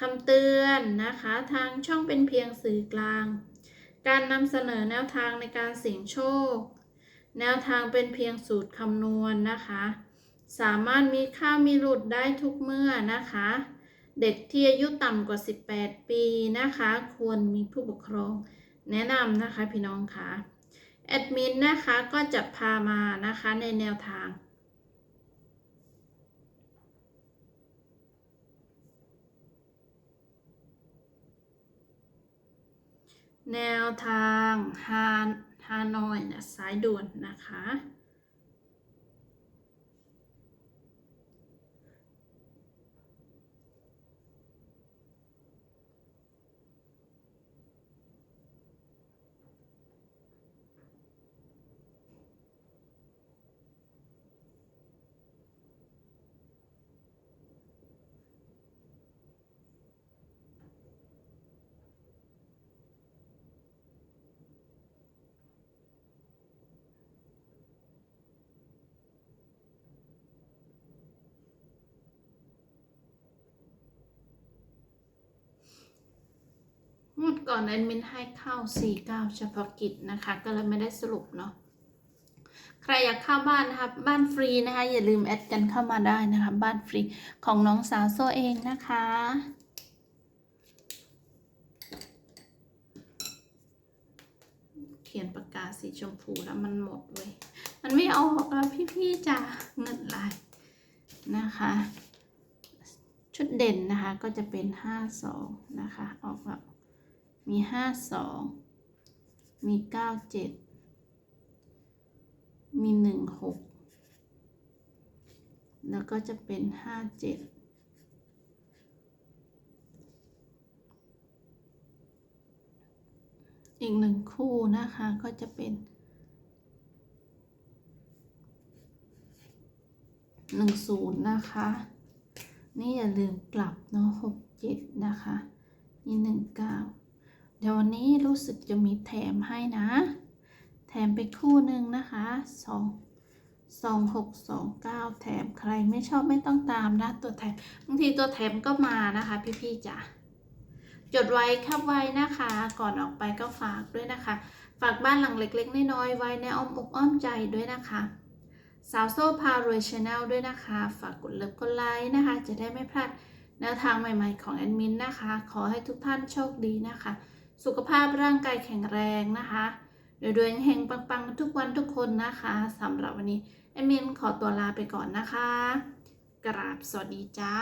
คำเตือนนะคะ ทางช่องเป็นเพียงสื่อกลาง การนำเสนอแนวทางในการเสี่ยงโชค แนวทางเป็นเพียงสูตรคำนวณนะคะ สามารถมีค่ามีหลุดได้ทุกเมื่อนะคะ เด็กที่อายุต่ำกว่า 18 ปีนะคะ ควรมีผู้ปกครองแนะนำนะคะพี่น้องค่ะแอดมินนะคะก็จะพามานะคะในแนวทาง แนวทางฮานฮานอยนะสายด่วนนะคะ งวดก่อนแอดมินให้เข้า 49 เฉพาะกิจนะคะ ก็เลยไม่ได้สรุปเนาะ ใครอยากเข้าบ้านนะคะ บ้านฟรีนะคะ อย่าลืมแอดกันเข้ามาได้นะคะ บ้านฟรีของน้องสาวโซเองนะคะ เขียนปากกาสีชมพูแล้วมันหมดเว้ย มันไม่ออกแล้วพี่ๆจ้ะเงินลายนะคะ ชุดเด่นนะคะก็จะเป็น 52 นะคะ ออกแบบ มีห้าสองมีเก้าเจ็ดมีหนึ่งหกแล้วก็จะเป็นห้าเจ็ดอีกหนึ่งคู่นะคะก็จะเป็นหนึ่งศูนย์นะคะ นี่อย่าลืมกลับเนาะหกเจ็ดนะคะ นี่หนึ่งเก้า เดี๋ยววันนี้รู้สึกจะมีแถมให้นะ แถมไปคู่หนึ่งนะคะสองสองหกสองเก้าแถมใครไม่ชอบไม่ต้องตามนะ ตัวแถมบางทีตัวแถมก็มานะคะ พี่ๆจ๋าจดไว้ครับไว้นะคะ ก่อนออกไปก็ฝากด้วยนะคะ ฝากบ้านหลังเล็กๆน้อยๆไว้ในอ้อมอกอ้อมใจด้วยนะคะสาวโซ่พารวยชาแนลด้วยนะคะ ฝากกดเลิฟกดไลค์นะคะ จะได้ไม่พลาดแนวทางใหม่ๆของแอดมินนะคะ ขอให้ทุกท่านโชคดีนะคะ สุขภาพร่างกายแข็งแรงนะคะโดยดวงเฮงปังๆ ทุกวันทุกคนนะคะสำหรับวันนี้แอดมินขอตัวลาไปก่อนนะคะ กราบสวัสดีจ้า